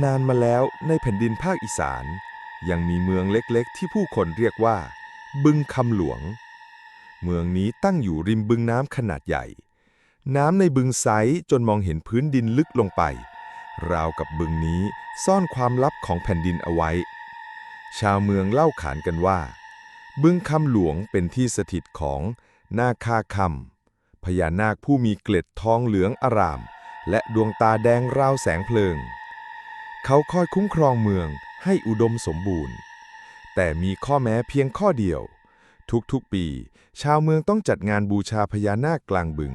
นานมาแล้วในแผ่นดินภาคอีสาน ยังมีเมืองเล็กๆ ที่ผู้คนเรียกว่า บึงคำหลวง เมืองนี้ตั้งอยู่ริมบึงน้ำขนาดใหญ่ น้ำในบึงใสจนมองเห็นพื้นดินลึกลงไป ราวกับบึงนี้ซ่อนความลับของแผ่นดินเอาไว้ ชาวเมืองเล่าขานกันว่า บึงคำหลวงเป็นที่สถิตของนาคาคำพญานาคผู้มีเกล็ดทองเหลืองอาราม และดวงตาแดงราวแสงเพลิง เขาคอยคุ้มครองเมืองให้อุดมสมบูรณ์ แต่มีข้อแม้เพียงข้อเดียว ทุกๆปี ชาวเมืองต้องจัดงานบูชาพญานาคกลางบึง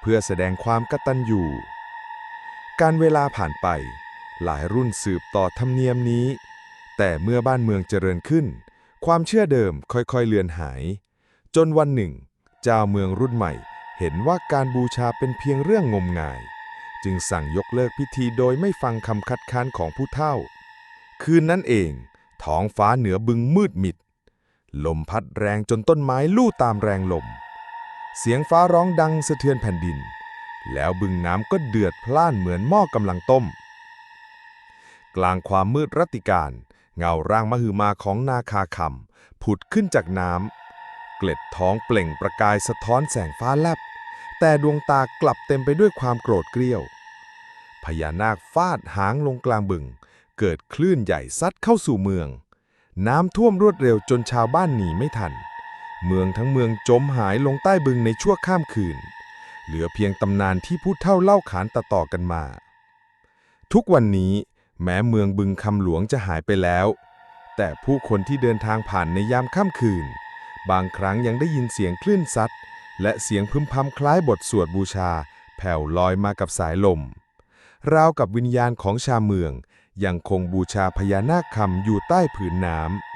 เพื่อแสดงความกตัญญูการเวลาผ่านไป หลายรุ่นสืบต่อธรรมเนียมนี้ แต่เมื่อบ้านเมืองเจริญขึ้น ความเชื่อเดิมค่อยๆเลือนหาย จนวันหนึ่ง เจ้าเมืองรุ่นใหม่เห็นว่าการบูชาเป็นเพียงเรื่องงมงาย จึงสั่งยกเลิกพิธีโดยไม่ฟังคำคัดค้านของผู้เฒ่า คืนนั้นเอง ท้องฟ้าเหนือบึงมืดมิด ลมพัดแรงจนต้นไม้ลู่ตามแรงลม เสียงฟ้าร้องดังสะเทือนแผ่นดิน แล้วบึงน้ำก็เดือดพล่านเหมือนหม้อกำลังต้ม กลางความมืดรัติการ เงาร่างมหึมาของนาคาคำผุดขึ้นจากน้ำเกล็ดท้องเปล่งประกายสะท้อนแสงฟ้าแลบ แต่ดวงตากลับเต็มไปด้วยความโกรธเกรี้ยว พญานาคฟาดหางลงกลางบึง เกิดคลื่นใหญ่ซัดเข้าสู่เมือง น้ำท่วมรวดเร็วจนชาวบ้านหนีไม่ทัน เมืองทั้งเมืองจมหายลงใต้บึงในชั่วข้ามคืน เหลือเพียงตำนานที่ผู้เฒ่าเล่าขานต่อๆกันมา ทุกวันนี้แม้เมืองบึงคำหลวงจะหายไปแล้ว แต่ผู้คนที่เดินทางผ่านในยามค่ำคืน บางครั้งยังได้ยินเสียงคลื่นซัด และเสียงพึมพำคล้ายบทสวดบูชา แผ่วลอยมากับสายลม ราวกับวิญญาณของชาวเมือง ยังคงบูชาพญานาคคำอยู่ใต้ผืนน้ำ